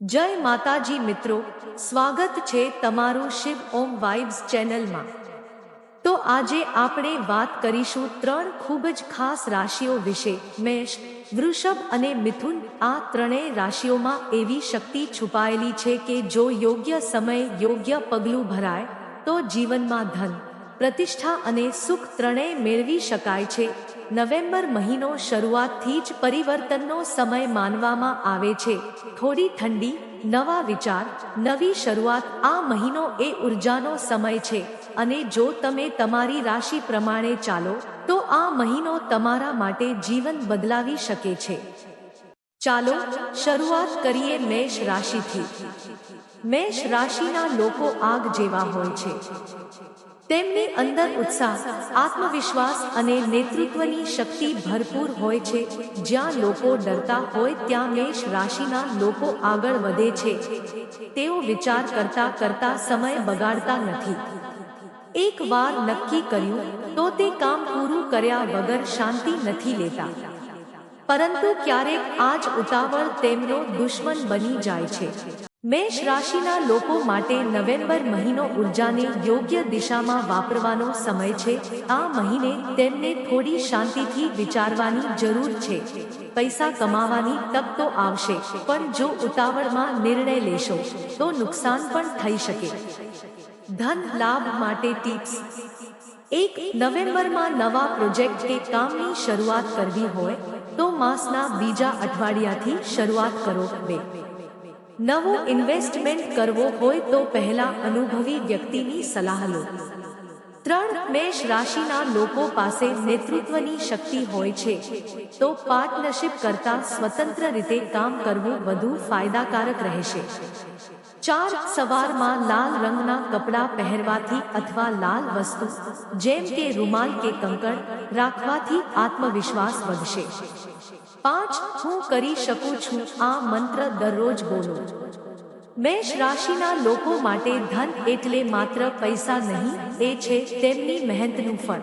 જય માતાજી મિત્રો, સ્વાગત છે તમારું શિવ ઓમ વાઇબ્સ ચેનલમાં. તો આજે આપણે વાત કરીશું ત્રણ ખૂબ જ ખાસ રાશિઓ વિશે. મેષ, વૃષભ અને મિથુન આ ત્રણેય રાશિઓમાં એવી શક્તિ છુપાયેલી છે કે જો યોગ્ય સમય યોગ્ય પગલું ભરાય, તો જીવનમાં ધન, પ્રતિષ્ઠા અને સુખ ત્રણેય મેળવી શકાય છે. નવેમ્બર મહિનો શરૂઆતથી જ પરિવર્તનનો સમય માનવામાં આવે છે. થોડી ઠંડી, નવા વિચાર, નવી શરૂઆત આ મહિનો એ ઉર્જાનો સમય છે. અને જો તમે તમારી રાશિ પ્રમાણે ચાલો, તો આ મહિનો તમારા માટે જીવન બદલાવી શકે છે. ચાલો, શરૂઆત કરીએ મેષ રાશિથી. મેષ રાશિના લોકો આગ જેવા હોય છે. તેમની અંદર ઉત્સાહ, આત્મવિશ્વાસ અને નેતૃત્વની શક્તિ ભરપૂર હોય છે. જ્યાં લોકો ડરતા હોય ત્યાં મેષ રાશિના લોકો આગળ વધે છે. તેઓ વિચાર કરતા કરતા સમય બગાડતા નથી. એક વાર નક્કી કર્યું તો તે કામ પૂરું કર્યા વગર શાંતિ નથી લેતા. પરંતુ ક્યારેક આજ ઉતાવળ તેમનો દુશ્મન બની જાય છે. મેષ રાશિના લોકો માટે નવેમ્બર મહિનો ઉર્જાને યોગ્ય દિશામાં વાપરવાનો સમય છે. આ મહિને તેમને થોડી શાંતિથી વિચારવાની જરૂર છે. પૈસા કમાવાની તક તો આવશે, પણ જો ઉતાવળમાં નિર્ણય લેશો, તો નુકસાન પણ થઈ શકે. ધન લાભ માટે ટિપ્સ. એક નવેમ્બરમાં નવા પ્રોજેક્ટ કે કામની શરૂઆત કરવી હોય, તો માસના બીજા અઠવાડિયાથી શરૂઆત કરો બે. નવો ઇન્વેસ્ટમેન્ટ કરવો હોય તો પહેલા અનુભવી વ્યક્તિની સલાહ લો. ત્રણ મેષ રાશિના લોકો પાસે નેતૃત્વની શક્તિ હોય છે. તો પાર્ટનરશિપ કરતા સ્વતંત્ર રીતે કામ કરવું વધુ ફાયદાકારક રહેશે. ચાર સવારમાં લાલ રંગના કપડાં પહેરવાથી અથવા લાલ વસ્તુ, જેમ કે રૂમાલ કે કંકણ, રાખવાથી આત્મવિશ્વાસ વધશે. પાંચ, હું કરી શકું છું આ મંત્ર દરરોજ બોલો. મેષ રાશિના લોકો માટે ધન એટલે માત્ર પૈસા નહીં, એ છે તેમની મહેનતનું ફળ.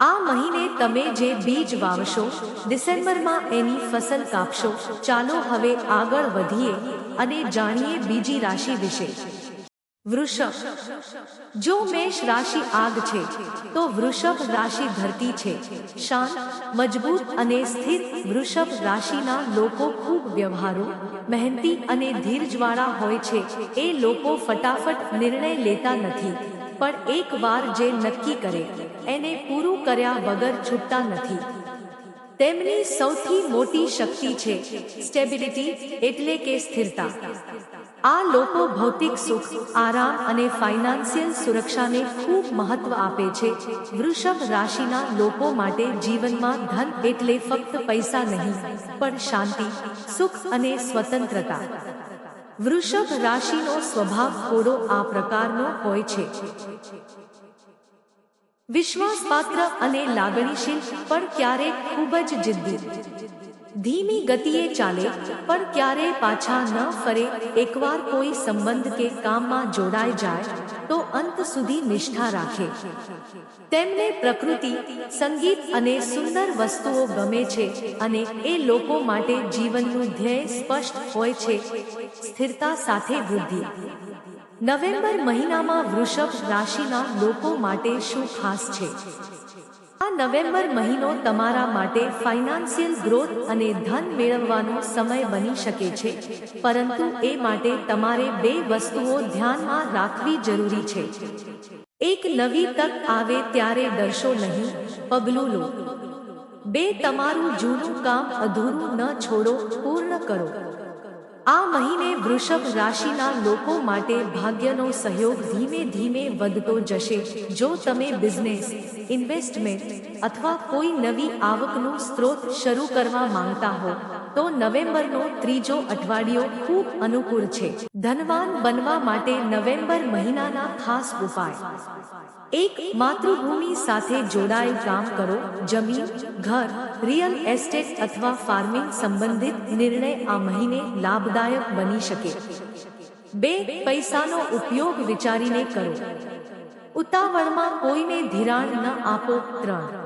આ મહિને તમે જે બીજ વાવશો, ડિસેમ્બરમાં એની ફસલ કાપશો, ચાલો હવે આગળ વધીએ. અને જાણીએ બીજી રાશિ વિશે. વૃષભ, જો મેષ રાશિ આગ છે, તો વૃષભ રાશિ ધરતી છે. શાંત, મજબૂત અને સ્થિર વૃષભ રાશિના લોકો ખૂબ વ્યવહારો, મહેનતી અને ધીરજવાળા હોય છે. એ લોકો ફટાફટ નિર્ણય લેતા નથી, પણ એક વાર જે નક્કી કરે, એને પૂરું કર્યા વગર છૂટતા નથી. તેમની સૌથી મોટી શક્તિ છે સ્ટેબિલિટી એટલે કે સ્થિરતા. આ લોકો ભૌતિક સુખ, આરામ અને ફાઇનાન્સિયલ સુરક્ષાને ખૂબ મહત્વ આપે છે. વૃષભ રાશિના લોકો માટે જીવનમાં ધન એટલે ફક્ત પૈસા નહીં, પણ શાંતિ, સુખ અને સ્વતંત્રતા. વૃષભ રાશિનો સ્વભાવ થોડો આ પ્રકારનો હોય છે. વિશ્વાસપાત્ર અને લાગણીશીલ, પણ ક્યારેક ખૂબ જ જિદ્દી. ધીમી ગતિએ ચાલે, પણ ક્યારે પાછા ન ફરે, એકવાર કોઈ સંબંધ કે કામમાં જોડાઈ જાય, તો અંત સુધી નિષ્ઠા રાખે. તેમને પ્રકૃતિ, સંગીત અને સુંદર વસ્તુઓ ગમે છે અને એ લોકો માટે જીવનનું ધ્યેય સ્પષ્ટ હોય છે. સ્થિરતા સાથે વૃદ્ધિ. નવેમ્બર મહિનામાં વૃષભ રાશિના લોકો માટે શું ખાસ છે? આ નવેમ્બર મહિનો તમારા માટે ફાઇનાન્સિયલ ગ્રોથ અને ધન મેળવવાનો સમય બની શકે છે. પરંતુ એ માટે તમારે બે વસ્તુઓ ધ્યાનમાં રાખવી જરૂરી છે. એક નવી તક આવે ત્યારે ડરશો નહીં, પગલું લો. બે, તમારું જૂનું કામ અધૂરું ન છોડો, પૂર્ણ કરો. આ મહિને વૃષભ રાશિના લોકો માટે ભાગ્યનો સહયોગ ધીમે ધીમે વધતો જશે. જો તમે બિઝનેસ ઇન્વેસ્ટમેન્ટ અથવા કોઈ નવી આવકનું સ્ત્રોત શરૂ કરવા માંગતા હો તો નવેમ્બરનો ત્રીજો અઠવાડિયો ખૂબ અનુકૂળ છે. ધનવાન બનવા માટે નવેમ્બર મહિનાના ખાસ ઉપાય. એક, માતૃભૂમિ સાથે જોડાયેલ કામ કરો. જમીન, ઘર, રિયલ એસ્ટેટ અથવા ફાર્મિંગ સંબંધિત નિર્ણય આ મહિને લાભદાયક બની શકે. બે, પૈસાનો ઉપયોગ વિચારીને કરો. ઉતાવળમાં કોઈને ધિરાણ ન આપો. ત્રણ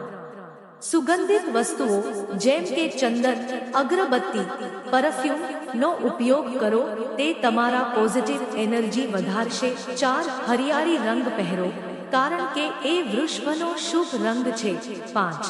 સુગંધિત વસ્તુઓ જેમ કે ચંદન, અગરબત્તી, પરફ્યુમ નો ઉપયોગ કરો, તે તમારા પોઝિટિવ એનર્જી વધારશે. ચાર, હરિયાળી રંગ પહેરો, કારણ કે એ વૃષભનો શુભ રંગ છે. પાંચ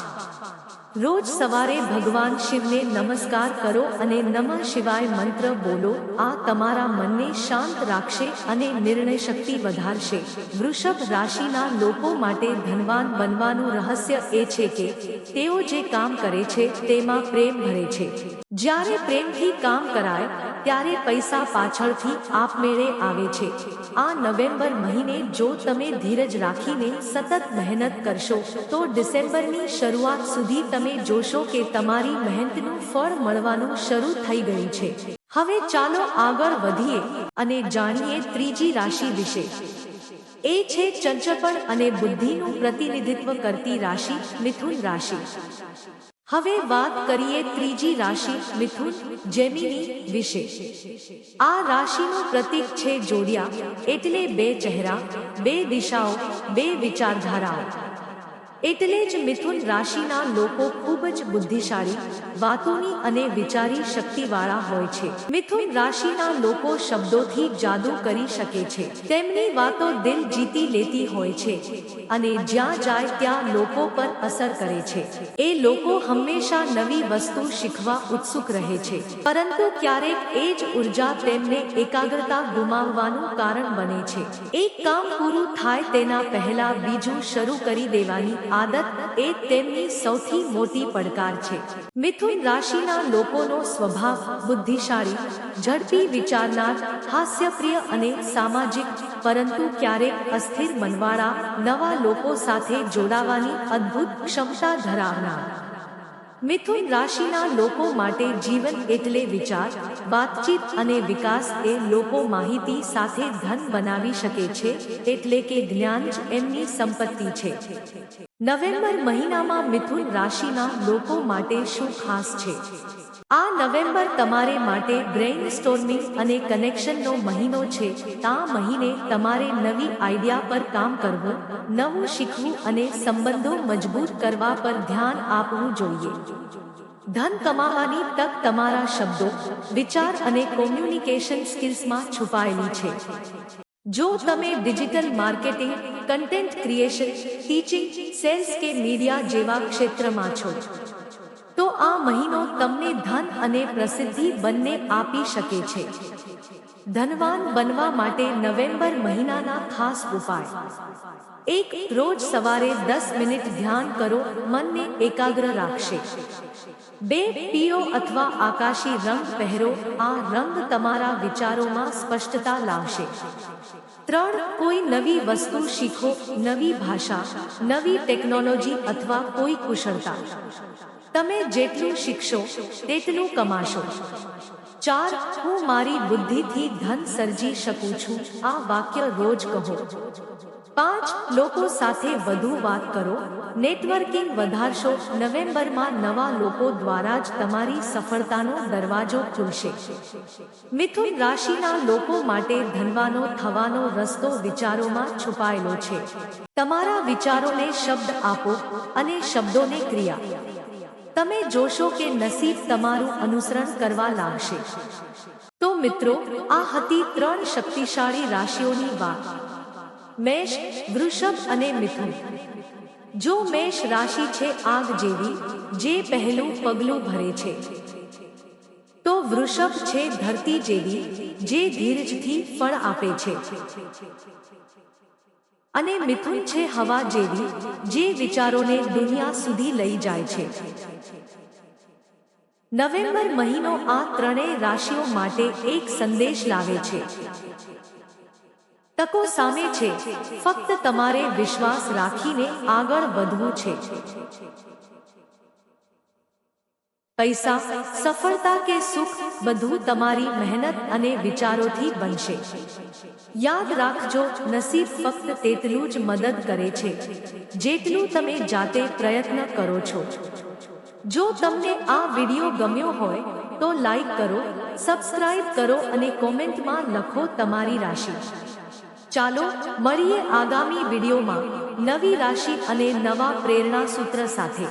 રોજ સવારે ભગવાન શિવને નમસ્કાર કરો અને નમઃ શિવાય મંત્ર બોલો, આ તમારા મનને શાંત રાખશે અને નિર્ણય શક્તિ વધારશે. વૃષભ રાશિના લોકો માટે ધનવાન બનવાનું રહસ્ય એ છે કે, તેઓ જે કામ કરે છે, તેમાં પ્રેમ ભરે છે. જ્યારે પ્રેમથી કામ કરાય, ત્યારે પૈસા પાછળથી આપમેળે આવે છે. આ નવેમ્બર મહિને જો તમે ધીરજ રાખીને સતત મહેનત કરશો, તો ડિસેમ્બરની શરૂઆત સુધી તમે જોશો કે તમારી મહેનતનું ફળ મળવાનું શરૂ થઈ ગયું છે. હવે ચાલો આગળ વધીએ અને જાણીએ ત્રીજી રાશિ વિશે. એ છે ચંચળપણ અને બુદ્ધિનું પ્રતિનિધિત્વ કરતી રાશિ, મિથુન રાશિ. હવે વાત કરીએ ત્રીજી રાશિ મિથુન જેમિની વિશે. આ રાશિનું પ્રતીક છે જોડિયા, એટલે બે ચહેરા, બે દિશાઓ, બે વિચારધારાઓ. એટલે જ મિથુન રાશિના લોકો ખૂબ જ બુદ્ધિશાળી, વાતોની અને વિચારી શક્તિવાળા હોય છે. મિથુન રાશિના લોકો શબ્દોથી જાદુ કરી શકે છે. તેમની વાતો દિલ જીતી લેતી હોય છે અને જ્યાં જાય ત્યાં લોકો પર અસર કરે છે. એ લોકો હંમેશા નવી વસ્તુ શીખવા ઉત્સુક રહે છે. પરંતુ ક્યારેક એ જ ઊર્જા તેમને એકાગ્રતા ગુમાવવાનું કારણ બને છે. એક કામ પૂરું થાય તેના પહેલા બીજું શરૂ કરી દેવાની આદત એ તેમની સૌથી મોટી પડકાર છે. મિથુન રાશિના લોકોનો સ્વભાવ બુદ્ધિશાળી, ઝડપી વિચારનાર, હાસ્યપ્રિય અને સામાજિક, પરંતુ ક્યારેક અસ્થિર મનવાળા, નવા લોકો સાથે જોડાવાની અદ્ભુત ક્ષમતા ધરાવનાર. મિથુન રાશિના લોકો માટે જીવન એટલે વિચાર, વાતચીત અને વિકાસ એ લોકો માહિતી સાથે ધન બનાવી શકે છે, એટલે કે જ્ઞાન જ એમની સંપત્તિ છે. નવેમ્બર મહિનામાં મિથુન રાશિના લોકો માટે શું ખાસ છે? આ નવેમ્બર તમારે માટે બ્રેઇન સ્ટોર્મિંગ અને કનેક્શનનો મહિનો છે. તા મહિને તમારે નવી આઈડિયા પર કામ કરવું નવું શીખવું અને સંબંધો મજબૂત કરવા પર ધ્યાન આપવું જોઈએ. ધન કમાવાની તક તમારા શબ્દો વિચાર અને કોમ્યુનિકેશન સ્કિલ્સમાં છુપાયેલી છે. જો તમે digital marketing content creation teaching sales કે મીડિયા જેવા ક્ષેત્રમાં છો. તો આ મહિનો તમને ધન અને પ્રસિદ્ધિ બંને આપી શકે છે. ધનવાન બનવા માટે નવેમ્બર મહિનાના ખાસ ઉપાય. એક રોજ સવારે દસ મિનિટ ધ્યાન કરો, મનને એકાગ્ર રાખશે. બે પીળો અથવા આકાશી રંગ પહેરો, આ રંગ તમારા વિચારોમાં સ્પષ્ટતા લાવશે. ત્રણ કોઈ નવી વસ્તુ શીખો, નવી ભાષા, નવી ટેકનોલોજી અથવા કોઈ કુશળતા. તમે જેટલું શીખશો, તેટલું કમાશો. ચાર, હું મારી બુદ્ધિથી ધન સર્જી શકું છું, આ વાક્ય રોજ કહો. પાંચ લોકો સાથે વધુ વાત કરો. નેટવર્કિંગ વધારશો. નવેમ્બરમાં નવા લોકો દ્વારા જ તમારી સફળતાનો દરવાજો ખુલશે. મિથુન રાશિના લોકો માટે ધનવાનો, થવાનો રસ્તો વિચારોમાં છુપાયેલો છે. તમારા વિચારોને શબ્દ આપો અને શબ્દોને ક્રિયા. તમે જોશો કે નસીબ તમારું અનુસરણ કરવા લાગશે. તો મિત્રો, આ હતી ત્રણ શક્તિશાળી રાશિઓની વાત. મેષ, વૃષભ અને મિથુન. જો મેષ રાશિ છે આગ જેવી, જે પહેલું પગલું ભરે છે, તો વૃષભ છે ધરતી જેવી, જે ધીરજથી ફળ આપે છે. અને મિથુન છે હવા જેવી, જે વિચારોને દુનિયા સુધી લઈ જાય છે. નવેમ્બર મહિનો આ ત્રણેય રાશિઓ માટે એક સંદેશ લાવે છે. તકો સામે છે. ફક્ત તમારે વિશ્વાસ રાખીને આગળ વધવું છે. પૈસા, સફળતા કે સુખ બધું તમારી મહેનત અને વિચારોથી બનશે. યાદ રાખજો, નસીબ ફક્ત તેટલું જ મદદ કરે છે. જેટલું તમે જાતે પ્રયત્ન કરો છો. જો તમને આ વિડિયો ગમ્યો હોય, તો લાઈક કરો, સબસ્ક્રાઇબ કરો અને કોમેન્ટમાં લખો તમારી રાશિ. ચાલો મળીએ આગામી વિડીયોમાં નવી રાશિ અને નવા પ્રેરણા સૂત્ર સાથે.